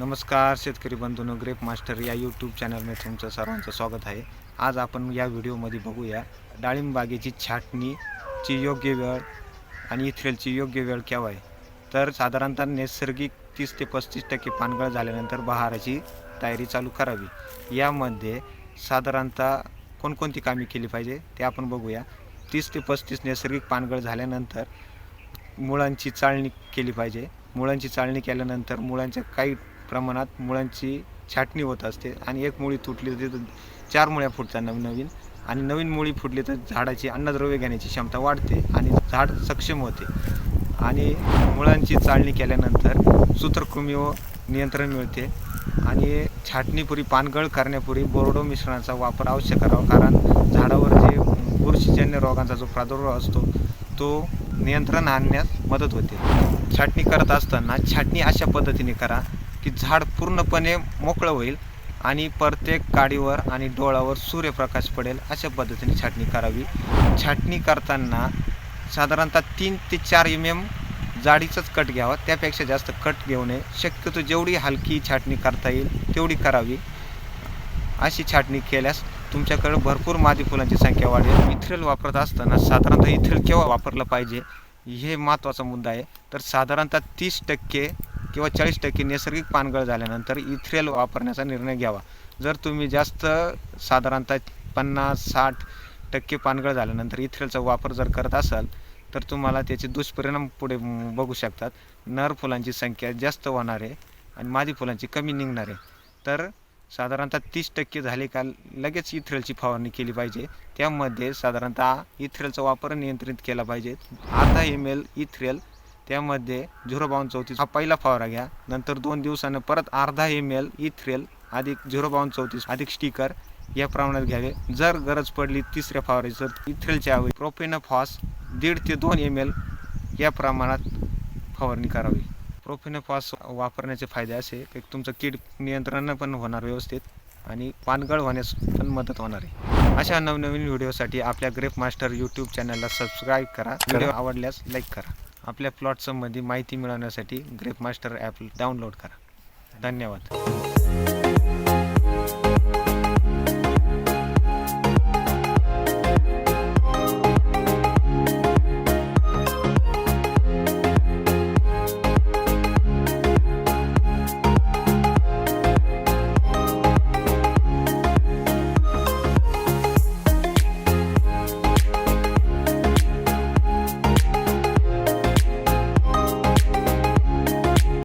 नमस्कार शेतकरी बंधूंनो ग्रेप मास्टर या यूट्यूब चॅनलमध्ये तुमचं सर्वांचं स्वागत आहे. आज आपण या व्हिडिओमध्ये बघूया डाळिंबागेची छाटणीची योग्य वेळ आणि इथ्रेलची योग्य वेळ केव्हा आहे. तर साधारणतः नैसर्गिक तीस ते पस्तीस टक्के पानगळ झाल्यानंतर बहाराची तयारी चालू करावी. यामध्ये साधारणतः कोणकोणती कामे केली पाहिजे ते आपण बघूया. तीस ते पस्तीस नैसर्गिक पानगळ झाल्यानंतर मुळांची चाळणी केली पाहिजे. मुळांची चाळणी केल्यानंतर मुळांच्या काही प्रमाणात मुळांची छाटणी होत असते आणि एक मुळी तुटली तर चार मुळ्या फुटतात नवीन नवीन. आणि नवीन मुळी फुटली तर झाडाची अन्नद्रव्य घेण्याची क्षमता वाढते आणि झाड सक्षम होते. आणि मुळांची चाळणी केल्यानंतर सूत्रकृमी व नियंत्रण मिळते आणि छाटणीपुरी पानगळ करण्यापूर्वी बोरडो मिश्रणाचा वापर अवश्य करावा. कारण झाडावर जे बुरशीजन्य रोगांचा जो प्रादुर्भाव असतो तो नियंत्रण आणण्यास मदत होते. छाटणी करत असताना छाटणी अशा पद्धतीने करा की झाड पूर्णपणे मोकळं होईल आणि प्रत्येक काडीवर आणि डोळावर सूर्यप्रकाश पडेल अशा पद्धतीने छाटणी करावी. छाटणी करताना साधारणतः तीन ते चार एम एम जाडीचंच कट घ्यावा. त्यापेक्षा जास्त कट घेऊ नये. शक्यतो जेवढी हलकी छाटणी करता येईल तेवढी करावी. अशी छाटणी केल्यास तुमच्याकडे भरपूर मादी फुलांची संख्या वाढेल. इथ्रेल वापरत असताना साधारणतः इथ्रेल केव्हा वापरलं पाहिजे हे महत्त्वाचा मुद्दा आहे. तर साधारणतः तीस टक्के किंवा चाळीस टक्के नैसर्गिक पानगळ झाल्यानंतर इथ्रेल वापरण्याचा निर्णय घ्यावा. जर तुम्ही जास्त साधारणतः पन्नास साठ टक्के पानगळ झाल्यानंतर इथ्रेलचा वापर जर करत असाल तर तुम्हाला त्याचे दुष्परिणाम पुढे बघू शकतात. नर फुलांची संख्या जास्त होणार आहे आणि मादी फुलांची कमी निघणार आहे. तर साधारणतः तीस टक्के झाले का लगेच इथ्रेलची फवारणी केली पाहिजे. त्यामध्ये साधारणतः इथ्रेलचा वापर नियंत्रित केला पाहिजे. आता ईमेल इथ्रेल त्यामध्ये झिरो बावन्न चौतीस. हा पहिला फवारा घ्या. नंतर दोन दिवसानं परत अर्धा एम एल इथ्रेल अधिक झिरो बावन्न चौतीस अधिक स्टिकर या प्रमाणात घ्यावे. जर गरज पडली तिसऱ्या फवारीचं तर इथ्रेलच्या आवडी प्रोफेनफॉस दीड ते दोन एम एल या प्रमाणात फवारणी करावी. प्रोफेनफॉस वापरण्याचे फायदे असे की तुमचं कीड नियंत्रण पण होणार व्यवस्थित आणि पानगळ होण्यास पण मदत होणार आहे. अशा नवनवीन व्हिडिओसाठी आपल्या ग्रेप मास्टर यूट्यूब चॅनलला सबस्क्राईब करा. व्हिडिओ आवडल्यास लाईक करा. आपल्या प्लॉटसंबंधी माहिती मिळवण्यासाठी ग्रेप मास्टर ॲप डाउनलोड करा. धन्यवाद.